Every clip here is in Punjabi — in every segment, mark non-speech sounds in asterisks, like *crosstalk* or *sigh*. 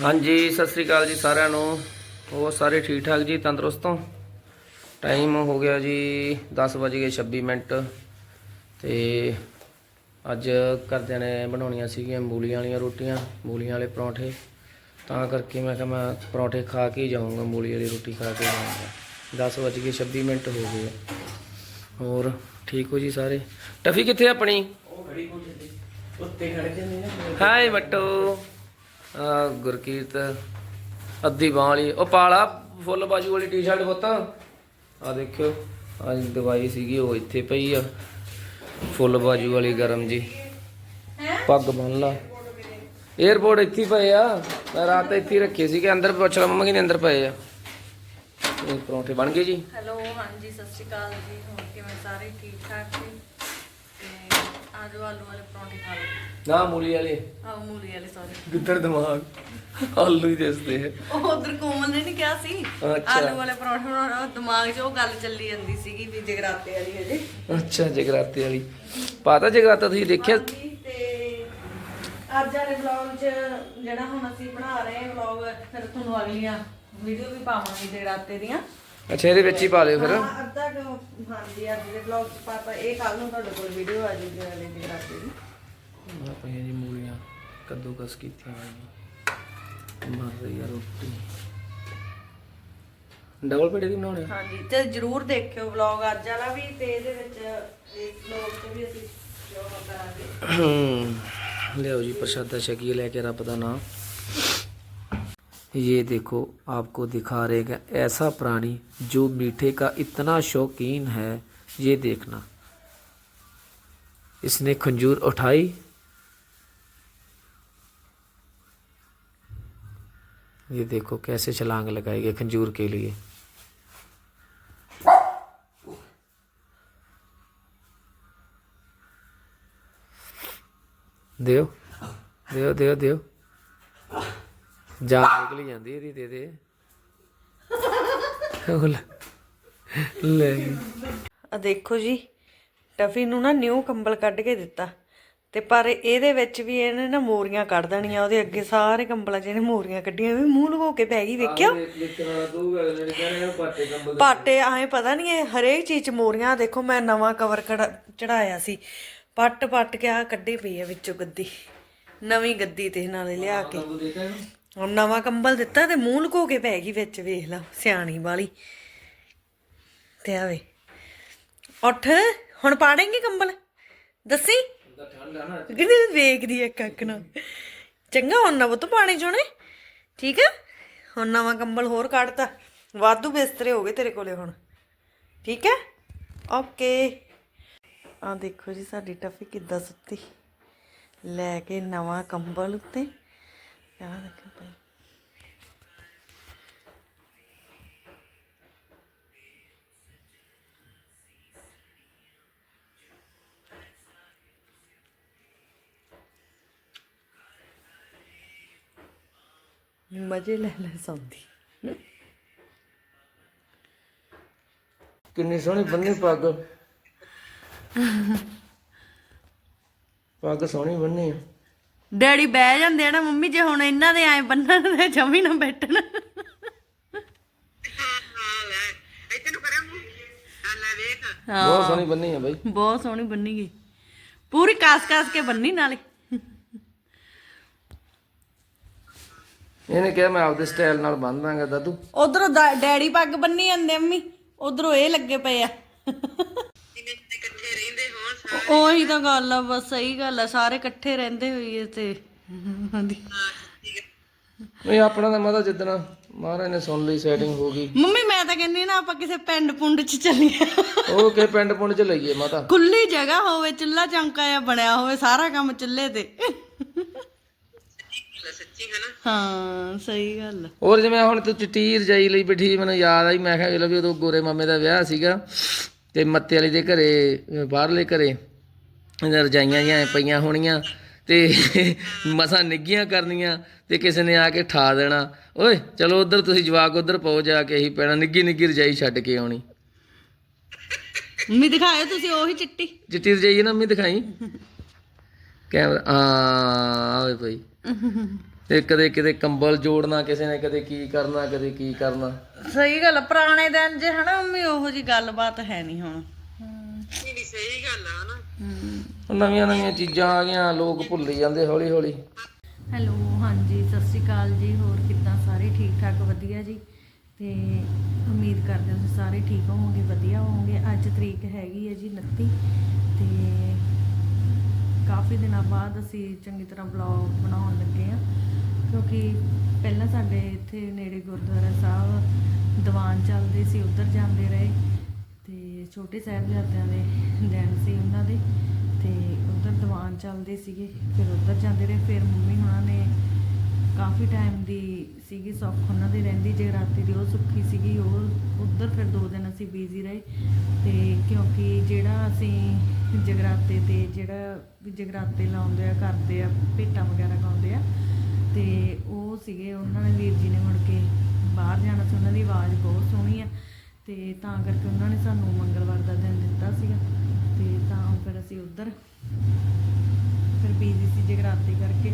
ਹਾਂਜੀ ਸਤਿ ਸ੍ਰੀ ਅਕਾਲ ਜੀ ਸਾਰਿਆਂ ਨੂੰ। ਹੋਰ ਸਾਰੇ ਠੀਕ ਠਾਕ ਜੀ ਤੰਦਰੁਸਤ ਹੋ? ਟਾਈਮ ਹੋ ਗਿਆ ਜੀ 10 ਵਜ ਗਏ 26 ਮਿੰਟ। ਤੇ ਅੱਜ ਘਰਦਿਆਂ ਨੇ ਬਣਾਉਣੀਆਂ ਸੀਗੀਆਂ ਮੂਲੀਆਂ ਵਾਲੀਆਂ ਰੋਟੀਆਂ ਮੂਲੀਆਂ ਵਾਲੇ ਪਰੌਂਠੇ। ਤਾਂ ਕਰਕੇ ਮੈਂ ਕਿਹਾ ਮੈਂ ਪਰੌਂਠੇ ਖਾ ਕੇ ਹੀ ਜਾਊਂਗਾ ਮੂਲੀ ਵਾਲੀ ਰੋਟੀ ਖਾ ਕੇ ਜਾਊਂਗਾ। 10 ਵਜ ਗਏ 26 ਮਿੰਟ ਹੋ ਗਏ। ਹੋਰ ਠੀਕ ਹੋ ਜੀ ਸਾਰੇ? ਟਫੀ ਕਿੱਥੇ ਆਪਣੀ? ਉਹ ਖੜੀ ਕੋਲ ਉੱਤੇ ਖੜ ਕੇ ਨਹੀਂ ਨਾ। ਹਾਏ ਬੱਟੋ ਆ ਅੱਧੀ ਬਾਂਹ ਵਾਲੀ, ਉਹ ਪਾਲਾ, ਫੁੱਲ ਬਾਜੂ ਵਾਲੀ ਟੀ-ਸ਼ਰਟ ਪੁੱਤ। ਆ ਦੇਖਿਓ ਅੱਜ ਦਵਾਈ ਸੀਗੀ, ਉਹ ਇੱਥੇ ਪਈ ਆ। ਫੁੱਲ ਬਾਜੂ ਵਾਲੀ ਗਰਮ ਜੀ। ਪੱਗ ਬੰਨ ਲਾ। 에어ਪੋਰਟ ਇੱਥੇ ਪਏ ਆ। ਮੈਂ ਰਾਤ ਇੱਥੇ ਰੱਖੇ ਸੀਗੇ, ਅੰਦਰ ਪੁੱਛ ਲਾ ਮੰਮਾ ਕਿਨੇ ਅੰਦਰ ਪਏ ਆ। ਇਹ ਪਰੌਂਠੇ ਬਣ ਗਏ ਜੀ। ਹੈਲੋ, ਹਾਂਜੀ, ਸਤਿ ਸ਼੍ਰੀ ਅਕਾਲ ਜੀ। ਹੋਰ ਕਿਵੇਂ ਸਾਰੇ? ਠੀਕ ਠਾਕ ਜੀ? ਤੇ ਆਜੋ ਆਲੂ ਵਾਲੇ ਪਰੌਂਠੇ ਖਾ ਲਓ। ਨਾ ਮੂਲੀ ਵਾਲੇ। ਆਹ ਮੂਲੀ ਵਾਲੇ ਸੌਰੀ ਕਿੱਧਰ ਦਿਮਾਗ? ਆਲੂ ਹੀ ਦਿਸਦੇ ਆ। ਉਹ ਉਧਰ ਕੋਮਲ ਨੇ ਨਹੀਂ ਕਿਹਾ ਸੀ? ਅੱਛਾ। ਆਲੂ ਵਾਲੇ ਪਰੌਂਠੇ ਬਣਾਉਣਾ ਉਹ ਦਿਮਾਗ 'ਚ ਉਹ ਗੱਲ ਚੱਲੀ ਜਾਂਦੀ ਸੀਗੀ ਵੀ ਜਗਰਾਤੇ ਵਾਲੀ ਹਜੇ। ਅੱਛਾ ਜਗਰਾਤੇ ਵਾਲੀ। ਪਤਾ ਜਗਰਾਤਾ ਤੁਸੀਂ ਦੇਖਿਆ? ਹਾਂਜੀ ਤੇ ਅੱਜ ਵਾਲੇ ਵਲੌਗ 'ਚ ਜਿਹੜਾ ਹੁਣ ਅਸੀਂ ਬਣਾ ਰਹੇ ਹਾਂ ਵਲੌਗ ਫਿਰ ਤੁਹਾਨੂੰ ਅਗਲੀਆਂ ਵੀਡੀਓ ਵੀ ਪਾਵਾਂਗੇ ਜਗਰਾਤੇ ਦੀਆਂ। ਅੱਛਾ ਇਹਦੇ ਵਿੱਚ ਹੀ ਪਾ ਲਿਓ ਫਿਰ। ਹਾਂ, ਅੱਧਾ ਕੁ ਹਾਂਜੀ ਅੱਜ ਦੇ ਵਲੌਗ 'ਚ ਪਾਤਾ ਇਹ ਕੱਲ ਨੂੰ ਤੁਹਾਡੇ ਕੋਲ ਵੀਡੀਓ ਆ ਜੂਗੀ ਵਾਲੇ ਜਗਰਾਤੇ ਦੀ। ਆ ਪਈਆਂ ਜੀ ਮੂਲੀਆਂ ਕੱਦੂ ਕਸ ਕੀਤੀਆਂ ਹੋਈਆਂ। ਮਰ ਰਹੀ ਆ ਰੋਟੀ। ਡਬਲ ਪੇੜੇ ਦੀ ਬਣਾਉਣੇ ਆ? ਹਾਂਜੀ ਤੇ ਜਰੂਰ ਦੇਖਿਓ ਵਲੌਗ ਅੱਜ ਵਾਲਾ ਵੀ ਤੇ ਇਹਦੇ ਵਿੱਚ ਇਸ ਵਲੌਗ 'ਚ ਵੀ ਅਸੀਂ ਜੋ ਕਰਾਂਗੇ। ਹਮ, ਲਿਆਓ ਜੀ ਪ੍ਰਸ਼ਾਦਾ ਛਕੀਏ ਲੈ ਕੇ ਰੱਬ ਦਾ ਨਾਮ। ये देखो, आपको दिखा रहेगा, ऐसा प्राणी जो मीठे का इतना शौकीन है, ये देखना। इसने खंजूर उठाई। ये देखो, कैसे छलांग लगाई गई खंजूर के लिए। देव देव देव देव। ਜਾਨ ਨਿਕਲ ਜਾਂਦੀ ਇਹਦੀ ਦੇ ਦੇ ਉਹ ਲੈ ਲੈ। ਗਈ। ਆ ਦੇਖੋ ਜੀ ਟਫੀ ਨੂੰ ਨਾ ਨਿਊ ਕੰਬਲ ਕੱਢ ਕੇ ਦਿੱਤਾ। ਤੇ ਪਰ ਇਹਦੇ ਵਿੱਚ ਵੀ ਇਹਨੇ ਨਾ ਮੋਰੀਆਂ ਕੱਢ ਦੇਣੀਆਂ ਉਹਦੇ ਅੱਗੇ ਸਾਰੇ ਕੰਬਲਾਂ 'ਚ ਇਹਨੇ ਮੋਰੀਆਂ ਕੱਢੀਆਂ ਵੀ ਮੂੰਹ ਲਗੋ ਕੇ ਪੈ ਗਈ ਵੇਖਿਓ। ਪਾਟੇ ਆਏ ਪਤਾ ਨਹੀਂ ਇਹ ਹਰੇਕ ਚੀਜ਼ 'ਚ ਮੋਰੀਆਂ ਦੇਖੋ ਮੈਂ ਨਵਾਂ ਕਵਰ ਚੜਾਇਆ ਸੀ। ਪੱਟ ਪੱਟ ਕੇ ਆ ਕੱਢੀ ਪਈ ਆ ਵਿੱਚੋਂ ਗੱਦੀ ਨਵੀਂ ਗੱਦੀ ਤੇ ਨਾਲੇ ਲਿਆ ਕੇ? ਹੁਣ ਨਵਾਂ ਕੰਬਲ ਦਿੱਤਾ ਤੇ ਮੂੰਹ ਲੁਕੋ ਕੇ ਪੈ ਗਈ ਵਿੱਚ, ਵੇਖ ਲਾ, ਸਿਆਣੀ ਵਾਲੀ। ਤੇ ਆਵੇ ਉੱਠ, ਹੁਣ ਪਾੜੇਂਗੇ ਕੰਬਲ? ਦੱਸੀ? ਤਾਂ ਵੇਖਦੀ ਐ ਕੱਕ ਨਾਲ ਚੰਗਾ, ਹੁਣ ਨਾ ਬੁੱਤ ਪਾਣੀ ਚੋਣੇ। ਠੀਕ ਹੈ ਹੁਣ ਨਵਾਂ ਕੰਬਲ ਹੋਰ ਕੱਢਤਾ। ਵਾਧੂ ਬਿਸਤਰੇ ਹੋ ਗਏ ਤੇਰੇ ਕੋਲੇ ਹੁਣ। ਠੀਕ ਹੈ ਓਕੇ। ਆ ਦੇਖੋ ਜੀ, ਸਾਡੀ ਟਫੀ ਕਿੱਦਾਂ ਸੁੱਤੀ। ਲੈ ਕੇ ਨਵਾਂ ਕੰਬਲ ਉੱਤੇ। ਭਾਈ ਮਜ਼ੇ ਲੈ ਲੈ ਸੌਂਦੀ। ਕਿੰਨੀ ਸੋਹਣੀ ਬੰਨੀ ਪੱਗ। *laughs* ਪੱਗ ਸੋਹਣੀ ਬੰਨੀ ਆ। ਡੈਡੀ ਬਹਿ ਜਾਂਦੇ ਆ ਨਾ ਮੰਮੀ ਜੇ ਹੁਣ ਇਹਨਾਂ ਦੇ ਐ ਬੰਨਣ ਤੇ ਜਮੀ ਨਾ ਬੈਠਣ। ਬਹੁਤ ਸੋਹਣੀ ਬੰਨੀ ਆ ਬਾਈ। ਬਹੁਤ ਸੋਹਣੀ ਬੰਨੀ ਗਈ। ਪੂਰੀ ਕਾਸ ਕਾਸ ਕੇ ਬੰਨੀ ਨਾਲੇ। ਇਹਨੇ ਕਿਹਾ ਮੈਂ ਆਪਦੇ ਸਟਾਈਲ ਨਾਲ ਬੰਨ ਦਾਂਗਾ ਦਾਦੂ। ਉਧਰੋਂ ਡੈਡੀ ਪੱਗ ਬੰਨੀ ਜਾਂਦੇ ਅੰਮੀ ਉਧਰੋਂ ਇਹ ਲੱਗੇ ਪਏ ਆ। ਉਹੀ ਤਾਂ ਗੱਲ ਆ ਬਸ ਸਹੀ ਗੱਲ ਆ ਸਾਰੇ ਇਕੱਠੇ ਰਹਿੰਦੇ ਹੋਈਏ ਤੇ। ਹਾਂਜੀ ਨਹੀਂ ਆਪਣਾ ਤਾਂ ਮਤਾ ਜਿੱਦਣਾ ਮਹਾਰਾਜ ਨੇ ਸੁਣ ਲਈ ਸੈਟਿੰਗ ਹੋ ਗਈ। ਮੰਮੀ ਮੈਂ ਤਾਂ ਕਹਿੰਦੀ ਨਾ ਆਪਾਂ ਕਿਸੇ ਪਿੰਡ ਪੁੰਡ ਚ ਚੱਲੀਏ। ਉਹ ਕਿ ਪਿੰਡ ਪੁੰਡ ਚ ਲਈਏ ਮਾਤਾ। ਖੁੱਲੀ ਜਗ੍ਹਾ ਹੋਵੇ ਚੁੱਲਾ ਚੌਂਕਾ ਜਿਹਾ ਬਣਿਆ ਹੋਵੇ ਸਾਰਾ ਕੰਮ ਚੁੱਲ੍ਹੇ ਤੇ। ਹਾਂ ਸਹੀ ਗੱਲ। ਹੋਰ ਜਿਵੇਂ ਹੁਣ ਤੂੰ ਚਿੱਟੀ ਰਜਾਈ ਲਈ ਬੈਠੀ ਮੈਨੂੰ ਯਾਦ ਆਈ ਮੈਂ ਕਿਹਾ ਚਲੋ ਵੀ ਉਦੋਂ ਗੋਰੇ ਮਾਮੇ ਦਾ ਵਿਆਹ ਸੀਗਾ। ਤੇ ਮੱਤੇ ਵਾਲੀ ਦੇ ਘਰੇ ਬਾਹਰਲੇ ਘਰੇ ਇਹਨਾਂ ਰਜਾਈਆਂ ਜਿਹੀਆਂ ਪਈਆਂ ਹੋਣੀਆਂ ਤੇ *laughs* ਮਸਾਂ ਨਿੱਗੀਆਂ ਕਰਨੀਆਂ ਤੇ ਕਿਸੇ ਨੇ ਆ ਕੇ ਠਾ ਦੇਣਾ। ਓਏ ਚਲੋ ਉਧਰ ਤੁਸੀਂ ਜਵਾਕ ਉਧਰ ਪਾਓ ਜਾ ਕੇ ਇਹੀ ਪੈਣਾ ਨਿੱਗੀ ਨਿੱਗੀ ਰਜਾਈ ਛੱਡ ਕੇ ਆਉਣੀ। ਮੰਮੀ ਦਿਖਾਇਓ ਤੁਸੀਂ ਉਹੀ ਚਿੱਟੀ। ਚਿੱਟੀ ਰਜਾਈ ਨਾ ਮੰਮੀ ਦਿਖਾਈ। ਕੈਮਰਾ ਆ ਆਵੇ ਭਾਈ। ਤੇ ਕਦੇ ਕਿਤੇ ਕੰਬਲ ਜੋੜਨਾ ਕਿਸੇ ਨੇ ਕਦੇ ਕੀ ਕਰਨਾ ਕਦੇ ਕੀ ਕਰਨਾ? ਸਹੀ ਗੱਲ ਆ, ਪੁਰਾਣੇ ਦਿਨ ਜੇ ਹਨਾ ਮੰਮੀ ਉਹੋ ਜੀ ਗੱਲਬਾਤ ਹੈ ਨਹੀਂ ਹੁਣ। ਨਵੀਆਂ ਨਵੀਆਂ ਚੀਜ਼ਾਂ ਆ ਗਈਆਂ ਲੋਕ ਭੁੱਲੀ ਜਾਂਦੇ ਹੌਲੀ ਹੌਲੀ। ਹੈਲੋ ਹਾਂਜੀ ਸਤਿ ਸ਼੍ਰੀ ਅਕਾਲ ਜੀ ਹੋਰ ਕਿੱਦਾਂ ਸਾਰੇ ਠੀਕ ਠਾਕ ਵਧੀਆ ਜੀ? ਤੇ ਉਮੀਦ ਕਰਦੇ ਹਾਂ ਤੁਸੀਂ ਸਾਰੇ ਠੀਕ ਹੋਵੋਗੇ ਵਧੀਆ ਹੋਵੋਗੇ। ਅੱਜ ਤਰੀਕ ਹੈਗੀ ਹੈ ਜੀ 29 ਤੇ ਕਾਫੀ ਦਿਨਾਂ ਬਾਅਦ ਅਸੀਂ ਚੰਗੀ ਤਰ੍ਹਾਂ ਵਲੌਗ ਬਣਾਉਣ ਲੱਗੇ ਆ ਕਿਉਂਕਿ ਪਹਿਲਾਂ ਸਾਡੇ ਇੱਥੇ ਨੇੜੇ ਗੁਰਦੁਆਰਾ ਸਾਹਿਬ ਦੀਵਾਨ ਚੱਲਦੇ ਸੀ, ਉੱਧਰ ਜਾਂਦੇ ਰਹੇ ਤੇ ਛੋਟੇ ਸਾਹਿਬਜ਼ਾਦਿਆਂ ਦੇ ਦਿਨ ਸੀ ਉਹਨਾਂ ਦੇ ਤੇ ਉੱਧਰ ਦੀਵਾਨ ਚੱਲਦੇ ਸੀਗੇ, ਫਿਰ ਉੱਧਰ ਜਾਂਦੇ ਰਹੇ, ਫਿਰ ਮੰਮੀ ਹੁਣਾਂ ਨੇ ਕਾਫੀ ਟਾਈਮ ਦੀ ਸੀਗੀ, ਸੁੱਖ ਉਹਨਾਂ ਦੀ ਰਹਿੰਦੀ ਜਗਰਾਤੇ ਦੀ ਉਹ ਸੁੱਖੀ ਸੀਗੀ, ਉਹ ਉੱਧਰ ਫਿਰ ਦੋ ਦਿਨ ਅਸੀਂ ਬੀਜ਼ੀ ਰਹੇ। ਤੇ ਕਿਉਂਕਿ ਜਿਹੜਾ ਅਸੀਂ ਜਗਰਾਤੇ ਤੇ, ਜਿਹੜਾ ਵੀ ਜਗਰਾਤੇ ਲਾਉਂਦੇ ਆ, ਕਰਦੇ ਆ, ਭੇਟਾਂ ਵਗੈਰਾ ਗਾਉਂਦੇ ਆ, ਤੇ ਉਹ ਸੀਗੇ, ਉਹਨਾਂ ਨੇ ਵੀਰ ਜੀ ਨੇ ਮੁੜ ਕੇ ਬਾਹਰ ਜਾਣਾ ਸੀ, ਉਹਨਾਂ ਦੀ ਆਵਾਜ਼ ਬਹੁਤ ਸੋਹਣੀ ਆ। ਤੇ ਤਾਂ ਕਰਕੇ ਉਹਨਾਂ ਨੇ ਸਾਨੂੰ ਮੰਗਲਵਾਰ ਦਾ ਦਿਨ ਦਿੱਤਾ ਸੀਗਾ। ਤੇ ਤਾਂ ਫਿਰ ਅਸੀਂ ਉੱਧਰ ਫਿਰ ਬੀਜ਼ੀ ਸੀ ਜਗਰਾਤੇ ਕਰਕੇ।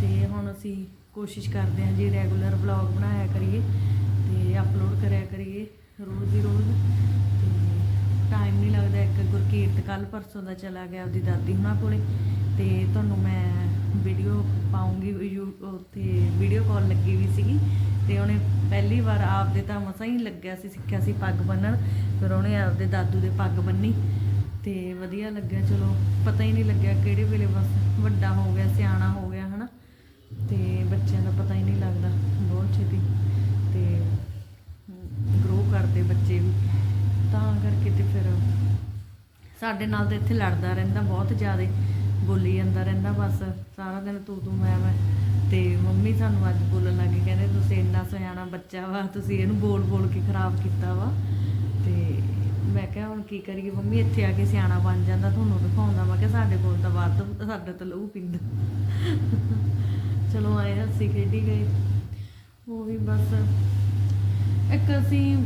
ਤੇ ਹੁਣ ਅਸੀਂ ਕੋਸ਼ਿਸ਼ ਕਰਦੇ ਹਾਂ ਜੀ ਰੈਗੂਲਰ ਵਲੌਗ ਬਣਾਇਆ ਕਰੀਏ ਤੇ ਅਪਲੋਡ ਕਰਿਆ ਕਰੀਏ ਰੋਜ਼ ਦੀ ਰੋਜ਼ ਤੇ ਟਾਈਮ ਨਹੀਂ ਲੱਗਦਾ, ਇੱਕ ਗੁਰਕੀਰਤ ਕੱਲ ਪਰਸੋਂ ਦਾ ਚਲਾ ਗਿਆ ਉਹਦੀ ਦਾਦੀ ਹੁਣਾਂ ਕੋਲੇ ਤੇ ਤੁਹਾਨੂੰ ਮੈਂ ਵੀਡੀਓ ਪਾਉਂਗੀ, ਯੂ- ਉੱਥੇ ਵੀਡੀਓ ਕਾਲ ਲੱਗੀ ਵੀ ਸੀਗੀ ਤੇ ਉਹਨੇ ਪਹਿਲੀ ਵਾਰ ਆਪਦੇ ਤਾਂ ਮਸਾਂ ਹੀ ਲੱਗਿਆ ਸੀ, ਸਿੱਖਿਆ ਸੀ ਪੱਗ ਬੰਨਣ, ਫਿਰ ਉਹਨੇ ਆਪਦੇ ਦਾਦੂ ਦੇ ਪੱਗ ਬੰਨੀ ਤੇ ਵਧੀਆ ਲੱਗਿਆ, ਚਲੋ ਪਤਾ ਹੀ ਨਹੀਂ ਲੱਗਿਆ ਕਿਹੜੇ ਵੇਲੇ ਬਸ ਵੱਡਾ ਹੋ ਗਿਆ, ਸਿਆਣਾ ਹੋ ਗਿਆ ਹਨਾ ਤੇ ਬੱਚਿਆਂ ਦਾ ਪਤਾ ਹੀ ਨਹੀਂ ਲੱਗਦਾ ਬਹੁਤ ਛੇਤੀ ਤੇ ਗਰੋ ਕਰਦੇ ਬੱਚੇ ਵੀ ਤਾਂ ਕਰਕੇ ਤੇ ਫਿਰ ਸਾਡੇ ਨਾਲ ਤਾਂ ਇੱਥੇ ਲੜਦਾ ਰਹਿੰਦਾ, ਬਹੁਤ ਜ਼ਿਆਦਾ ਬੋਲੀ ਜਾਂਦਾ ਰਹਿੰਦਾ, ਬਸ ਸਾਰਾ ਦਿਨ ਤੂੰ ਤੂੰ ਮੈਂ ਮੈਂ। ਤੇ ਮੰਮੀ ਸਾਨੂੰ ਅੱਜ ਬੋਲਣ ਲੱਗੇ ਕਹਿੰਦੇ ਤੁਸੀਂ ਇੰਨਾ ਸਿਆਣਾ ਬੱਚਾ ਵਾ, ਤੁਸੀਂ ਇਹਨੂੰ ਬੋਲ ਬੋਲ ਕੇ ਖਰਾਬ ਕੀਤਾ ਵਾ। ਤੇ ਮੈਂ ਕਿਹਾ ਹੁਣ ਕੀ ਕਰੀਏ, ਮੰਮੀ ਇੱਥੇ ਆ ਕੇ ਸਿਆਣਾ ਬਣ ਜਾਂਦਾ, ਤੁਹਾਨੂੰ ਦਿਖਾਉਂਦਾ ਵਾ ਕਿ ਸਾਡੇ ਕੋਲ ਤਾਂ ਵੱਧ ਸਾਡੇ ਤਾਂ ਲਹੂ ਪੀਂਦਾ। ਚਲੋ ਆਏ ਹੱਸੀ ਖੇਡੀ ਗਏ। ਉਹ ਵੀ ਬਸ, ਇੱਕ ਅਸੀਂ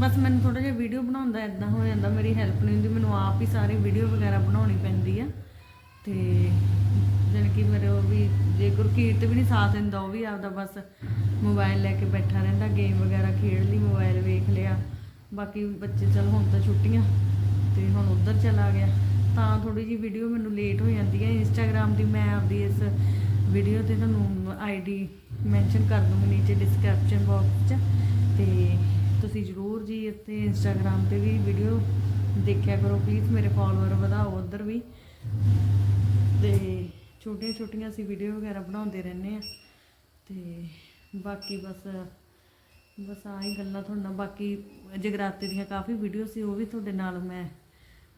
ਬਸ ਮੈਨੂੰ ਥੋੜਾ ਜਿਹਾ ਵੀਡੀਓ ਬਣਾਉਂਦਾ ਇਦਾਂ ਹੋ ਜਾਂਦਾ, ਮੇਰੀ ਹੈਲਪ ਨਹੀਂ ਹੁੰਦੀ, ਮੈਨੂੰ ਆਪ ਹੀ ਸਾਰੀ ਵੀਡੀਓ ਵਗੈਰਾ ਬਣਾਉਣੀ ਪੈਂਦੀ ਆ। ਤੇ ਜਾਣੀ ਕਿ ਮੇਰੇ ਉਹ ਵੀ, ਜੇ ਗੁਰਕੀਰਤ ਵੀ ਨਹੀਂ ਸਾਥ ਦਿੰਦਾ, ਉਹ ਵੀ ਆਪਦਾ ਬਸ ਮੋਬਾਈਲ ਲੈ ਕੇ ਬੈਠਾ ਰਹਿੰਦਾ ਗੇਮ ਵਗੈਰਾ ਖੇਡ ਲਈ ਮੋਬਾਈਲ ਵੇਖ ਲਿਆ। ਬਾਕੀ ਬੱਚੇ ਚਲ ਹੁਣ ਤਾਂ ਛੁੱਟੀਆਂ, ਤੇ ਹੁਣ ਉੱਧਰ ਚਲਾ ਗਿਆ। ਤਾਂ ਥੋੜੀ ਜੀ ਵੀਡੀਓ ਮੈਨੂੰ ਲੇਟ ਹੋ ਜਾਂਦੀ ਹੈ ਇੰਸਟਾਗ੍ਰam ਦੀ ਮੈਂ ਆਪਦੀ ਇਸ ਵੀਡੀਓ ਤੇ ਤੁਹਾਨੂੰ ਆਈਡੀ ਮੈਂਸ਼ਨ ਕਰ ਦੂੰਗੀ ਨੀਚੇ ਡਿਸਕ੍ਰਿਪਸ਼ਨ ਬਾਕਸ 'ਚ। ਤੇ ਤੁਸੀਂ ਜਰੂਰ ਜੀ ਇੱਥੇ ਇੰਸਟਾਗ੍ਰam ਤੇ ਵੀ ਵੀਡੀਓ ਦੇਖਿਆ ਕਰੋ ਪਲੀਜ਼ ਮੇਰੇ ਫਾਲੋਅਰ ਵਧਾਓ ਉਧਰ ਵੀ। ਤੇ ਛੋਟੀਆਂ ਛੋਟੀਆਂ ਅਸੀਂ ਵੀਡੀਓ ਵਗੈਰਾ ਬਣਾਉਂਦੇ ਰਹਿੰਦੇ ਆ ਤੇ ਬਾਕੀ ਬਸ ਬਸ ਆਹੀ ਗੱਲਾਂ ਤੁਹਾਡਾ ਬਾਕੀ ਜਗਰਾਤੇ ਦੀਆਂ ਕਾਫੀ ਵੀਡੀਓ ਸੀ, ਉਹ ਵੀ ਤੁਹਾਡੇ ਨਾਲ ਮੈਂ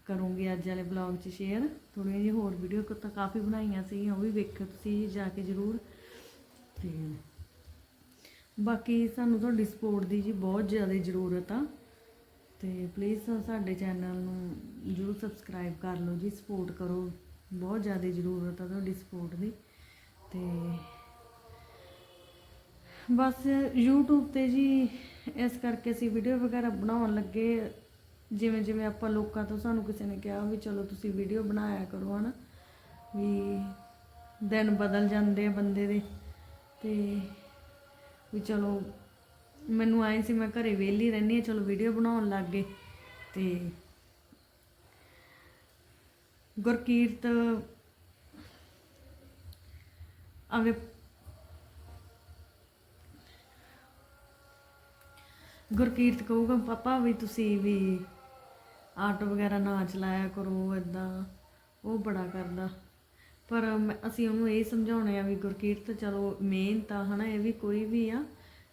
ਕਰੂੰਗੀ ਅੱਜ ਵਾਲੇ ਬਲੌਗ 'ਚ ਸ਼ੇਅਰ ਥੋੜ੍ਹੀਆਂ ਜਿਹੀ ਹੋਰ ਵੀਡੀਓ ਤਾਂ ਕਾਫੀ ਬਣਾਈਆਂ ਸੀ, ਉਹ ਵੀ ਵੇਖੋ ਤੁਸੀਂ ਜਾ ਕੇ ਜ਼ਰੂਰ। ਤੇ ਬਾਕੀ ਸਾਨੂੰ ਤੁਹਾਡੀ ਸਪੋਰਟ ਦੀ ਜੀ ਬਹੁਤ ਜ਼ਿਆਦਾ ਜ਼ਰੂਰਤ ਆ। ਤੇ ਪਲੀਜ਼ ਸਾਡੇ ਚੈਨਲ ਨੂੰ ਜਰੂਰ ਸਬਸਕ੍ਰਾਈਬ ਕਰ ਲਓ ਜੀ ਸਪੋਰਟ ਕਰੋ। ਬਹੁਤ ਜ਼ਿਆਦਾ ਜ਼ਰੂਰਤ ਆ ਤੁਹਾਡੀ ਸਪੋਰਟ ਦੀ। ਤੇ ਬਸ YouTube ਤੇ ਜੀ ਇਸ ਕਰਕੇ ਅਸੀਂ ਵੀਡੀਓ ਵਗੈਰਾ ਬਣਾਉਣ ਲੱਗੇ। ਜਿਵੇਂ ਜਿਵੇਂ ਆਪਾਂ ਲੋਕਾਂ ਤੋਂ ਸਾਨੂੰ ਕਿਸੇ ਨੇ ਕਿਹਾ ਵੀ ਚਲੋ ਤੁਸੀਂ ਵੀਡੀਓ ਬਣਾਇਆ ਕਰੋ ਹਨਾ, ਵੀ ਦਿਨ ਬਦਲ ਜਾਂਦੇ ਆ ਬੰਦੇ ਦੇ। ਤੇ ਵੀ ਚਲੋ ਮੈਨੂੰ ਆਏ ਸੀ, ਮੈਂ ਘਰੇ ਵਿਹਲੀ ਰਹਿੰਦੀ ਆ ਚਲੋ ਵੀਡੀਓ ਬਣਾਉਣ ਲੱਗ ਗਏ ਤੇ ਗੁਰਕੀਰਤ ਆਵੇ। ਗੁਰਕੀਰਤ ਕਹੂਗਾ, ਪਾਪਾ ਵੀ ਤੁਸੀਂ ਵੀ ਆਟੋ ਵਗੈਰਾ ਨਾ ਚਲਾਇਆ ਕਰੋ ਇਦਾਂ ਉਹ ਬੜਾ ਕਰਦਾ। ਪਰ ਮੈਂ- ਅਸੀਂ ਉਹਨੂੰ ਇਹ ਸਮਝਾਉਣੇ ਆ ਵੀ ਗੁਰਕੀਰਤ ਚਲੋ ਮਿਹਨਤ ਆ ਹਨਾ, ਇਹ ਵੀ ਕੋਈ ਵੀ ਆ,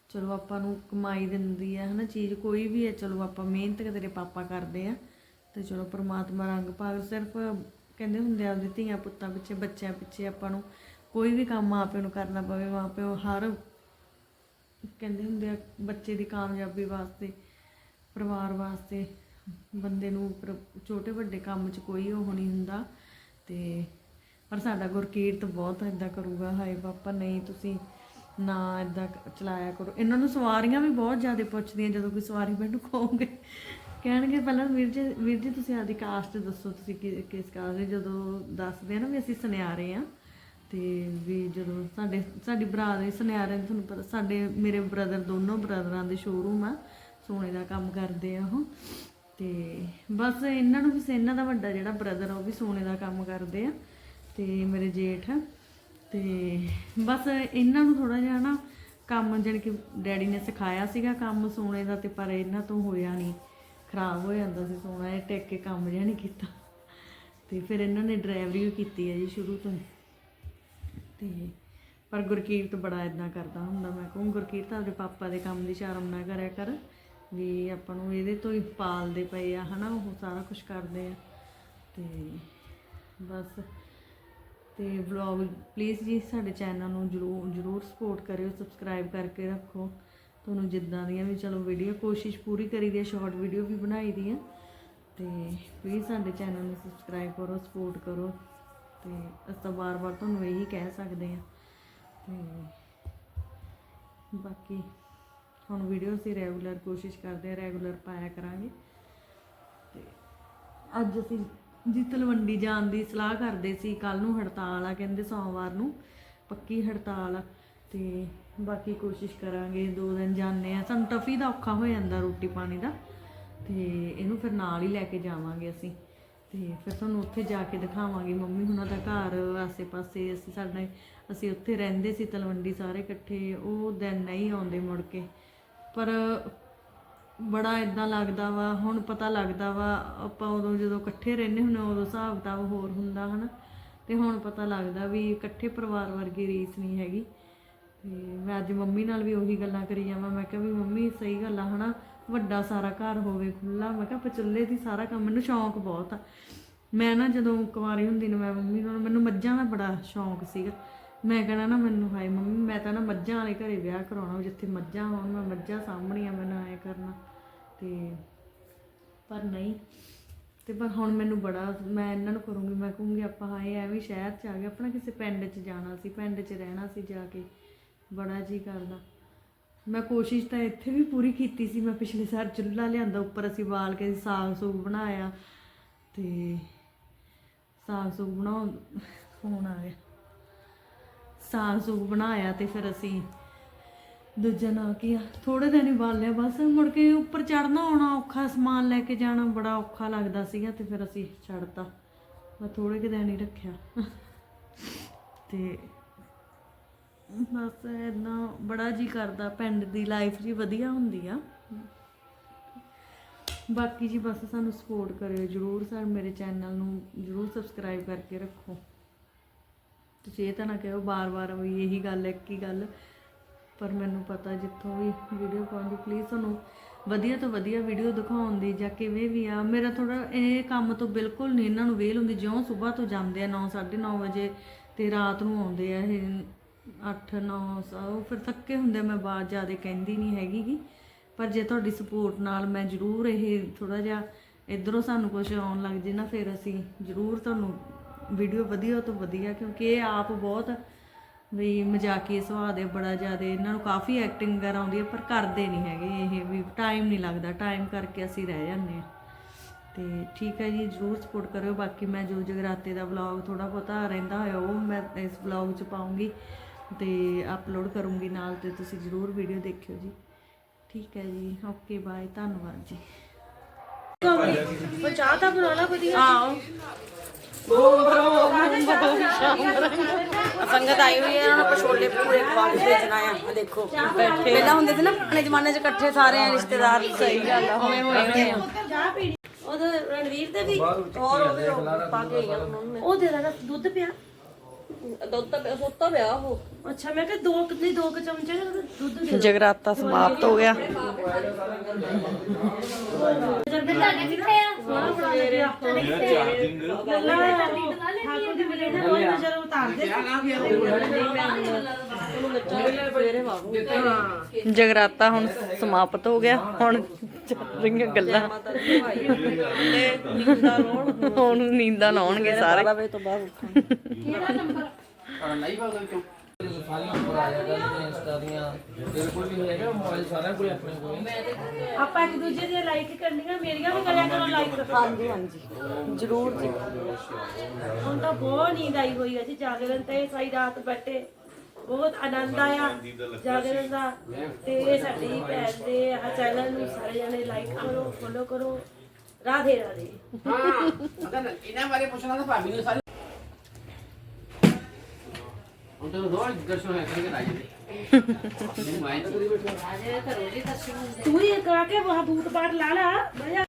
ਚਲੋ ਆਪਾਂ ਨੂੰ ਕਮਾਈ ਦਿੰਦੀ ਆ ਹਨਾ, ਚੀਜ਼ ਕੋਈ ਵੀ ਹੈ ਚਲੋ ਆਪਾਂ ਮਿਹਨਤ ਤੇਰੇ ਪਾਪਾ ਕਰਦੇ ਆ, ਤੇ ਚਲੋ ਪ੍ਰਮਾਤਮਾ ਰੰਗ ਭਾਗ, ਸਿਰਫ ਕਹਿੰਦੇ ਹੁੰਦੇ ਆ, ਆਪਦੇ ਧੀਆਂ ਪੁੱਤਾਂ ਪਿੱਛੇ, ਬੱਚਿਆਂ ਪਿੱਛੇ ਆਪਾਂ ਨੂੰ ਕੋਈ ਵੀ ਕੰਮ ਆਪੇ ਨੂੰ ਕਰਨਾ ਪਵੇ ਮਾਪੇ ਹਰ ਕਹਿੰਦੇ ਹੁੰਦੇ ਆ, ਬੱਚੇ ਦੀ ਕਾਮਯਾਬੀ ਵਾਸਤੇ, ਪਰਿਵਾਰ ਵਾਸਤੇ, ਬੰਦੇ ਨੂੰ ਪਰ- ਛੋਟੇ ਵੱਡੇ ਕੰਮ 'ਚ ਕੋਈ ਉਹ ਨਹੀਂ ਹੁੰਦਾ, ਤੇ ਪਰ ਸਾਡਾ ਗੁਰਕੀਰਤ ਬਹੁਤ ਇਦਾਂ ਕਰੂਗਾ, ਹਾਏ ਪਾਪਾ ਨਹੀਂ ਤੁਸੀਂ ਨਾ ਇਦਾਂ ਚਲਾਇਆ ਕਰੋ। ਇਹਨਾਂ ਨੂੰ ਸਵਾਰੀਆਂ ਵੀ ਬਹੁਤ ਜ਼ਿਆਦਾ ਪੁੱਛਦੀਆਂ ਜਦੋਂ ਕੋਈ ਸਵਾਰੀ ਮੈਨੂੰ ਕਹੋਗੇ। ਕਹਿਣਗੇ ਪਹਿਲਾਂ ਵੀਰ ਜੀ ਵੀਰ ਜੀ ਤੁਸੀਂ ਆਦੀ ਕਾਸਟ ਦੱਸੋ ਤੁਸੀਂ ਕਿ- ਕਿਸ ਕਾਸਟ ਦੇ, ਜਦੋਂ ਦੱਸਦੇ ਆ ਨਾ ਵੀ ਅਸੀਂ ਸੁਨਿਆਰੇ ਆ, ਤੇ ਵੀ ਜਦੋਂ ਸਾਡੇ, ਸਾਡੀ ਬਰਾਦਰੀ ਸੁਨਿਆਰੇ ਤੁਹਾਨੂੰ ਪਤਾ, ਸਾਡੇ ਮੇਰੇ ਬ੍ਰਦਰ ਦੋਨੋਂ ਬ੍ਰਦਰਾਂ ਦੇ ਸ਼ੋਰੂਮ ਆ, ਸੋਨੇ ਦਾ ਕੰਮ ਕਰਦੇ ਆ ਉਹ, ਤੇ ਬਸ ਇਹਨਾਂ ਨੂੰ ਵੀ ਇਹਨਾਂ ਦਾ ਵੱਡਾ ਜਿਹੜਾ ਬ੍ਰਦਰ ਆ, ਉਹ ਵੀ ਸੋਨੇ ਦਾ ਕੰਮ ਕਰਦੇ ਆ। ਤੇ ਮੇਰੇ ਜੇਠ। ਤੇ ਬਸ ਇਹਨਾਂ ਨੂੰ ਥੋੜਾ ਜਿਹਾ ਨਾ ਕੰਮ ਜਾਣੀ ਕਿ ਡੈਡੀ ਨੇ ਸਿਖਾਇਆ ਸੀਗਾ ਕੰਮ ਸੋਨੇ ਦਾ ਤੇ ਪਰ ਇਹਨਾਂ ਤੋਂ ਹੋਇਆ ਨਹੀਂ ਖਰਾਬ ਹੋ ਜਾਂਦਾ ਸੀ ਸੋਨਾ ਇਹ ਟੇਕ ਕੇ ਕੰਮ ਜਿਹਾ ਨਹੀਂ ਕੀਤਾ। ਤੇ ਫਿਰ ਇਹਨਾਂ ਨੇ ਡਰਾਈਵਰੀ ਵੀ ਕੀਤੀ ਹੈ ਜੀ ਸ਼ੁਰੂ ਤੋਂ ਹੀ। ਤੇ ਪਰ ਗੁਰਕੀਰਤ ਬੜਾ ਇਦਾਂ ਕਰਦਾ ਹੁੰਦਾ, ਮੈਂ ਕਹੂੰ ਗੁਰਕੀਰਤ ਆਪਣੇ ਪਾਪਾ ਦੇ ਕੰਮ ਦੀ ਸ਼ਰਮ ਨਾ ਕਰਿਆ ਕਰ, ਵੀ ਆਪਾਂ ਨੂੰ ਇਹਦੇ ਤੋਂ ਹੀ ਪਾਲਦੇ ਪਏ ਆ, ਹਨਾ, ਉਹ ਸਾਰਾ ਕੁਝ ਕਰਦੇ ਆ। ਤੇ ਬਸ ਤੇ ਵਲੌਗ ਪਲੀਜ਼ ਜੀ ਸਾਡੇ ਚੈਨਲ ਨੂੰ ਜਰੂਰ ਜਰੂਰ ਸਪੋਰਟ ਕਰਿਓ ਸਬਸਕ੍ਰਾਈਬ ਕਰਕੇ ਰੱਖੋ। ਤੁਹਾਨੂੰ ਜਿੱਦਾਂ ਦੀਆਂ ਵੀ ਚਲੋ ਵੀਡੀਓ ਕੋਸ਼ਿਸ਼ ਪੂਰੀ ਕਰੀ ਦੀ ਹੈ ਸ਼ਾਰਟ ਵੀਡੀਓ ਵੀ ਬਣਾਈ ਦੀ ਆ। ਤੇ ਪਲੀਜ਼ ਸਾਡੇ ਚੈਨਲ ਨੂੰ ਸਬਸਕ੍ਰਾਈਬ ਕਰੋ ਸਪੋਰਟ ਕਰੋ। ਤੇ ਅਸੀਂ ਤਾਂ ਵਾਰ-ਵਾਰ ਤੁਹਾਨੂੰ ਇਹੀ ਕਹਿ ਸਕਦੇ ਆ। ਤੇ ਬਾਕੀ ਹੁਣ ਵੀਡੀਓ ਅਸੀਂ ਰੈਗੂਲਰ ਕੋਸ਼ਿਸ਼ ਕਰਦੇ ਆ ਰੈਗੂਲਰ ਪਾਇਆ ਕਰਾਂਗੇ। ਤੇ ਅੱਜ ਅਸੀਂ ਜੀ ਤਲਵੰਡੀ ਜਾਣ ਦੀ ਸਲਾਹ ਕਰਦੇ ਸੀ ਕੱਲ ਨੂੰ ਹੜਤਾਲ ਆ, ਕਹਿੰਦੇ ਸੋਮਵਾਰ ਨੂੰ ਪੱਕੀ ਹੜਤਾਲ ਆ। ਤੇ ਬਾਕੀ ਕੋਸ਼ਿਸ਼ ਕਰਾਂਗੇ, ਦੋ ਦਿਨ ਜਾਂਦੇ ਆ। ਸਾਨੂੰ ਟਫੀ ਦਾ ਔਖਾ ਹੋ ਜਾਂਦਾ ਰੋਟੀ ਪਾਣੀ ਦਾ। ਤੇ ਇਹਨੂੰ ਫਿਰ ਨਾਲ ਹੀ ਲੈ ਕੇ ਜਾਵਾਂਗੇ ਅਸੀਂ। ਤੇ ਫਿਰ ਤੁਹਾਨੂੰ ਉੱਥੇ ਜਾ ਕੇ ਦਿਖਾਵਾਂਗੇ। ਮੰਮੀ ਹੁਣਾਂ ਦਾ ਘਰ ਆਸੇ-ਪਾਸੇ ਅਸੀਂ ਸਾਡੇ, ਅਸੀਂ ਉੱਥੇ ਰਹਿੰਦੇ ਸੀ ਤਲਵੰਡੀ ਸਾਰੇ ਇਕੱਠੇ। ਉਹ ਦਿਨ ਨਹੀਂ ਆਉਂਦੇ ਮੁੜ ਕੇ। ਪਰ ਬੜਾ ਇਦਾਂ ਲੱਗਦਾ ਵਾ, ਹੁਣ ਪਤਾ ਲੱਗਦਾ ਵਾ, ਆਪਾਂ ਉਦੋਂ ਜਦੋਂ ਇਕੱਠੇ ਰਹਿੰਦੇ ਹੁੰਦੇ ਉਦੋਂ ਹਿਸਾਬ ਕਿਤਾਬ ਹੋਰ ਹੁੰਦਾ ਹਨਾ। ਤੇ ਹੁਣ ਪਤਾ ਲੱਗਦਾ ਵੀ ਇਕੱਠੇ ਪਰਿਵਾਰ ਵਰਗੀ ਰੀਸ ਨਹੀਂ ਹੈਗੀ। ਤੇ ਮੈਂ ਅੱਜ ਮੰਮੀ ਨਾਲ ਵੀ ਉਹੀ ਗੱਲਾਂ ਕਰੀ ਜਾਵਾਂ ਮੈਂ ਕਿਹਾ ਵੀ ਮੰਮੀ ਸਹੀ ਗੱਲ ਆ ਹਨਾ, ਵੱਡਾ ਸਾਰਾ ਘਰ ਹੋਵੇ ਖੁੱਲਾ ਮੈਂ ਕਿਹਾ ਪਚੱਲੇ ਦੀ ਸਾਰਾ ਕੰਮ, ਮੈਨੂੰ ਸ਼ੌਂਕ ਬਹੁਤ ਆ। ਮੈਂ ਨਾ ਜਦੋਂ ਕੁਵਾਰੀ ਹੁੰਦੀ ਨੂੰ ਮੈਂ ਮੰਮੀ ਨਾਲ ਮੈਨੂੰ ਮੱਝਾਂ ਦਾ ਬੜਾ ਸ਼ੌਂਕ ਸੀਗਾ। ਮੈਂ ਕਹਿਣਾ ਨਾ ਮੈਨੂੰ ਹਾਏ ਮੰਮੀ, ਮੈਂ ਤਾਂ ਨਾ ਮੱਝਾਂ ਵਾਲੇ ਘਰੇ ਵਿਆਹ ਕਰਾਉਣਾ, ਜਿੱਥੇ ਮੱਝਾਂ ਹੋਣ, ਮੈਂ ਮੱਝਾਂ ਸਾਹਮਣੀਆਂ ਮੈਂ ਨਾ ਐ ਕਰਨਾ। ਤੇ ਪਰ ਨਹੀਂ, ਤੇ ਪਰ ਹੁਣ ਮੈਨੂੰ ਬੜਾ, ਮੈਂ ਇਹਨਾਂ ਨੂੰ ਕਰੂੰਗੀ, ਮੈਂ ਕਹੂੰਗੀ ਆਪਾਂ ਹਾਏ, ਐਵੇਂ ਸ਼ਹਿਰ ਚ ਆ ਗਏ, ਆਪਣਾ ਕਿਸੇ ਪਿੰਡ ਚ ਜਾਣਾ ਸੀ, ਪਿੰਡ ਚ ਰਹਿਣਾ ਸੀ ਜਾ ਕੇ, ਬੜਾ ਜੀ ਕਰਦਾ। ਮੈਂ ਕੋਸ਼ਿਸ਼ ਤਾਂ ਇੱਥੇ ਵੀ ਪੂਰੀ ਕੀਤੀ ਸੀ, ਮੈਂ ਪਿਛਲੇ ਸਾਲ ਚੁੱਲ੍ਹਾ ਲਿਆਂਦਾ, ਉੱਪਰ ਅਸੀਂ ਬਾਲ ਕੇ ਸਾਗ ਸੂਗ ਬਣਾਇਆ, ਤੇ ਸਾਗ ਸੂਗ ਬਣਾਉਣ ਫੋਨ ਆ ਗਿਆ। ਸਾਗ ਸੂਗ ਬਣਾਇਆ ਤੇ ਫਿਰ ਅਸੀਂ ਦੂਜਾ ਨਾ ਕੀ ਆ ਥੋੜੇ ਦਿਨ ਹੀ ਬਾਲਿਆ, ਬਸ ਮੁੜ ਕੇ ਉੱਪਰ ਚੜਨਾ ਆਉਣਾ ਔਖਾ, ਸਮਾਨ ਲੈ ਕੇ ਜਾਣਾ ਬੜਾ ਔਖਾ ਲੱਗਦਾ ਸੀਗਾ ਤੇ ਫਿਰ ਅਸੀਂ ਛੱਡਤਾ ਮੈਂ ਥੋੜੇ ਕਿ ਦਿਨ ਹੀ ਰੱਖਿਆ। ਤੇ ਬਸ ਇਦਾਂ ਬੜਾ ਜੀ ਕਰਦਾ, ਪਿੰਡ ਦੀ ਲਾਈਫ ਜੀ ਵਧੀਆ ਹੁੰਦੀ ਆ। ਬਾਕੀ ਜੀ ਬਸ ਸਾਨੂੰ ਸਪੋਰਟ ਕਰਿਓ, ਜਰੂਰ ਸਰ ਮੇਰੇ ਚੈਨਲ ਨੂੰ ਜਰੂਰ ਸਬਸਕ੍ਰਾਈਬ ਕਰਕੇ ਰੱਖੋ। ਤੁਸੀਂ ਇਹ ਤਾਂ ਨਾ ਕਹੋ ਬਾਰ-ਬਾਰ ਵੀ ਇਹੀ ਗੱਲ ਹੈ ਕੀ ਗੱਲ। ਪਰ ਮੈਨੂੰ ਪਤਾ ਜਿੱਥੋਂ ਵੀ ਵੀਡੀਓ ਪਾਉਂਦੀ ਪਲੀਜ਼ ਤੁਹਾਨੂੰ ਵਧੀਆ ਤੋਂ ਵਧੀਆ ਵੀਡੀਓ ਦਿਖਾਉਣ ਦੀ ਜਾਂ ਕਿਵੇਂ ਵੀ ਆ। ਮੇਰਾ ਥੋੜਾ ਇਹ ਕੰਮ ਤੋਂ ਬਿਲਕੁਲ ਨਹੀਂ ਇਹਨਾਂ ਨੂੰ ਵੇਲ ਹੁੰਦੀ ਜਿਉਂ ਸਵੇਰ ਤੋਂ ਜਾਂਦੇ ਆ 9 9:30 ਵਜੇ ਤੇ ਰਾਤ ਨੂੰ ਆਉਂਦੇ ਆ ਇਹ 8 9 ਉਹ ਫਿਰ ਥੱਕੇ ਹੁੰਦੇ ਆ, ਮੈਂ ਬਾਤ ਜ਼ਿਆਦਾ ਕਹਿੰਦੀ ਨਹੀਂ ਹੈਗੀ ਗੀ। ਪਰ ਜੇ ਤੁਹਾਡੀ ਸਪੋਰਟ ਨਾਲ ਮੈਂ ਜ਼ਰੂਰ ਇਹ ਥੋੜਾ ਜਿਹਾ ਇਧਰੋਂ ਸਾਨੂੰ ਕੁਝ ਆਉਣ ਲੱਗ ਜੇ ਨਾ ਫਿਰ ਅਸੀਂ ਜ਼ਰੂਰ ਤੁਹਾਨੂੰ ਵੀਡੀਓ ਵਧੀਆ ਤੋਂ ਵਧੀਆ ਕਿਉਂਕਿ ਇਹ ਆਪ ਬਹੁਤ ਵੀ ਮਜ਼ਾਕੀ ਸੁਭਾਅ ਦੇ ਬੜਾ ਜ਼ਿਆਦਾ ਇਹਨਾਂ ਨੂੰ ਕਾਫੀ ਐਕਟਿੰਗ ਵਗੈਰਾ ਆਉਂਦੀ ਹੈ ਪਰ ਕਰਦੇ ਨਹੀਂ ਹੈਗੇ ਇਹ ਵੀ ਟਾਈਮ ਨਹੀਂ ਲੱਗਦਾ ਟਾਈਮ ਕਰਕੇ ਅਸੀਂ ਰਹਿ ਜਾਂਦੇ ਆ ਤੇ ਠੀਕ ਹੈ ਜੀ ਜਰੂਰ ਸਪੋਰਟ ਕਰਿਓ ਬਾਕੀ ਮੈਂ ਜੋ ਜਗਰਾਤੇ ਦਾ ਵਲੌਗ ਥੋੜਾ ਬਹੁਤਾ ਰਹਿੰਦਾ ਹੋਇਆ ਉਹ ਮੈਂ ਇਸ ਵਲੌਗ 'ਚ ਪਾਉਂਗੀ ਤੇ ਅਪਲੋਡ ਕਰੂੰਗੀ ਨਾਲ ਤੇ ਤੁਸੀਂ ਜਰੂਰ ਵੀਡੀਓ ਦੇਖਿਓ ਜੀ। ਠੀਕ ਹੈ ਜੀ ਓਕੇ ਬਾਏ ਧੰਨਵਾਦ ਜੀ। ਚਾਹ ਤਾਂ ਬਣਾ ਲਾ ਵਧੀਆ ਆਓ। ਸੰਗਤ ਆਈ ਹੋਈ ਹੈ ਇਹਨਾਂ ਨੂੰ ਆਪਾਂ ਛੋਲੇ ਪੂਰੇ ਖਵਾ ਕੇ ਭੇਜਣਾ ਆ। ਆ ਦੇਖੋ ਪਹਿਲਾਂ ਹੁੰਦੇ ਸੀ ਨਾ ਪੁਰਾਣੇ ਜ਼ਮਾਨੇ 'ਚ ਇਕੱਠੇ ਸਾਰੇ ਰਿਸ਼ਤੇਦਾਰ ਸਹੀ ਗੱਲ ਆ ਹੋਏ ਹੋਏ ਹੋਏ ਆ। ਉਹਦੇ ਰਣਵੀਰ ਦੇ ਵੀ ਹੋਰ ਉਹਦੇ ਪਾ ਕੇ ਆਈਆਂ। ਉਹਨਾਂ ਨੂੰ ਉਹ ਦੇ ਦੇਣਾ ਦੁੱਧ ਪਿਆ? ਦੁੱਧ ਤਾਂ ਪਿਆ ਸੁੱਤਾ ਪਿਆ ਉਹ। ਅੱਛਾ ਮੈਂ ਕਿਹਾ ਦੋ ਕਿੰਨੇ ਦੋ ਕ ਚਮਚੇ ਨਾ ਦੁੱਧ ਦੇ ਜਗਰਾਤਾ ਸਮਾਪਤ ਹੋ ਗਿਆ ਠਾਕੁਰ ਦੀ ਮਿਲੇ ਨਾ ਉਹ ਨਜ਼ਰ ਉਤਾਰਦੇ ਜਗਰਾਤਾ ਹੁਣ ਸਮਾਪਤ ਹੋ ਗਿਆ ਹੁਣ ਚੱਲ ਰਹੀਆਂ ਗੱਲਾਂ ਹੁਣ ਨੀਂਦਾਂ ਲਾਉਣਗੇ ਸਾਰੇ ਤੋਂ ਬਾਅਦ ਨਹੀਂ ਪਾਉਂਦਾ ਕਿਉਂ ਸਾਰੀਆਂ ਉੱਪਰ ਆ ਜਾਗਾ ਜਿਹੜੀਆਂ ਇੰਸਟਾ ਦੀਆਂ। ਤੇਰੇ ਕੋਲ ਵੀ ਹੈਗਾ ਮੋਬਾਈਲ ਸਾਰਿਆਂ ਕੋਲ ਆਪਣੇ ਕੋਲ। ਆਪਾਂ ਇੱਕ ਦੂਜੇ ਦੀਆਂ ਲਾਈਕ ਕਰਨੀਆਂ ਮੇਰੀਆਂ ਵੀ ਕਰਿਆ ਕਰੋ ਲਾਈਕ ਹਾਂਜੀ ਹਾਂਜੀ। ਜ਼ਰੂਰ ਜੀ। ਹੁਣ ਤਾਂ ਬਹੁਤ ਨੀਂਦ ਆਈ ਹੋਈ ਹੈ ਜੀ ਜਾਗਰਣ ਤੇ ਸਾਰੀ ਰਾਤ ਬੈਠੇ। ਬਹੁਤ ਆਨੰਦ ਆਇਆ ਜਾਗਰਣ ਦਾ। ਤੇ ਸਾਡੀ ਭੈਣ ਦੇ ਆ ਚੈਨਲ ਨੂੰ ਸਾਰੇ ਜਣੇ ਲਾਈਕ ਕਰੋ ਫੋਲੋ ਕਰੋ। ਰਾਧੇ ਰਾਧੇ। ਹਾਂ ਅਗਰ ਇਹਨਾਂ ਬਾਰੇ ਪੁੱਛਣਾ ਤਾਂ ਭਾਬੀ ਨੂੰ ਸਾਰੇ ਤਾਂ ਰੋਜ਼ ਦਰਸ਼ਨ ਹੈ ਕਰਕੇ ਰਾਜੀ ਦੇ ਮੈਂ